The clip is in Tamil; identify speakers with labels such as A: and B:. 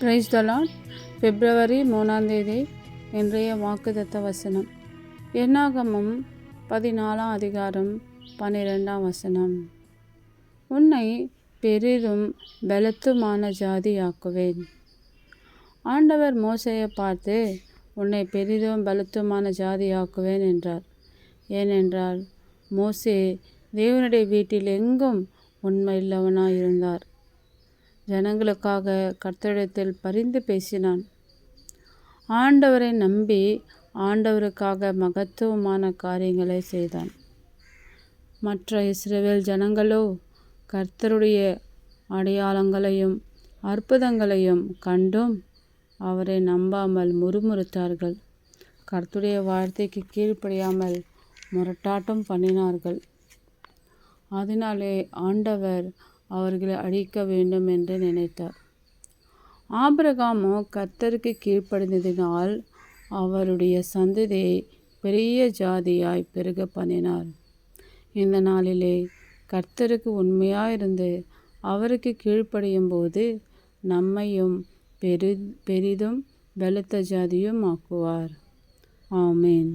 A: பிரைஸ் தலாட் பிப்ரவரி மூணாம் தேதி இன்றைய வாக்குதத்த வசனம். என்னாகமும் பதினாலாம் அதிகாரம் பன்னிரெண்டாம் வசனம். உன்னை பெரிதும் பலத்துமான ஜாதியாக்குவேன். ஆண்டவர் மோசையை பார்த்து உன்னை பெரிதும் பலத்துமான ஜாதியாக்குவேன் என்றார். ஏனென்றால் மோசே தேவனுடைய வீட்டில் எங்கும் உண்மையுள்ளவனாய் இருந்தார் ஜனங்களுக்காக கர்த்தரிடத்தில் பரிந்து பேசினான். ஆண்டவரை நம்பி ஆண்டவருக்காக மகத்துவமான காரியங்களை செய்தான். மற்ற இஸ்ரேவேல் ஜனங்களோ கர்த்தருடைய அடையாளங்களையும் அற்புதங்களையும் கண்டும் அவரை நம்பாமல் முறுமுறுத்தார்கள். கர்த்தருடைய வார்த்தைக்கு கீழ்ப்படியாமல் முரட்டாட்டம் பண்ணினார்கள். அதனாலே ஆண்டவர் அவர்களை அழிக்க வேண்டும் என்று நினைத்தார். ஆபிரகாமோ கர்த்தருக்கு கீழ்ப்படிந்ததினால் அவருடைய சந்ததியை பெரிய ஜாதியாய் பெருக பண்ணினார். இந்த நாளிலே கர்த்தருக்கு உண்மையாயிருந்து அவருக்கு கீழ்ப்படியும் போது நம்மையும் பெரி பெரிதும் பலத்த ஜாதியும் ஆக்குவார். ஆமேன்.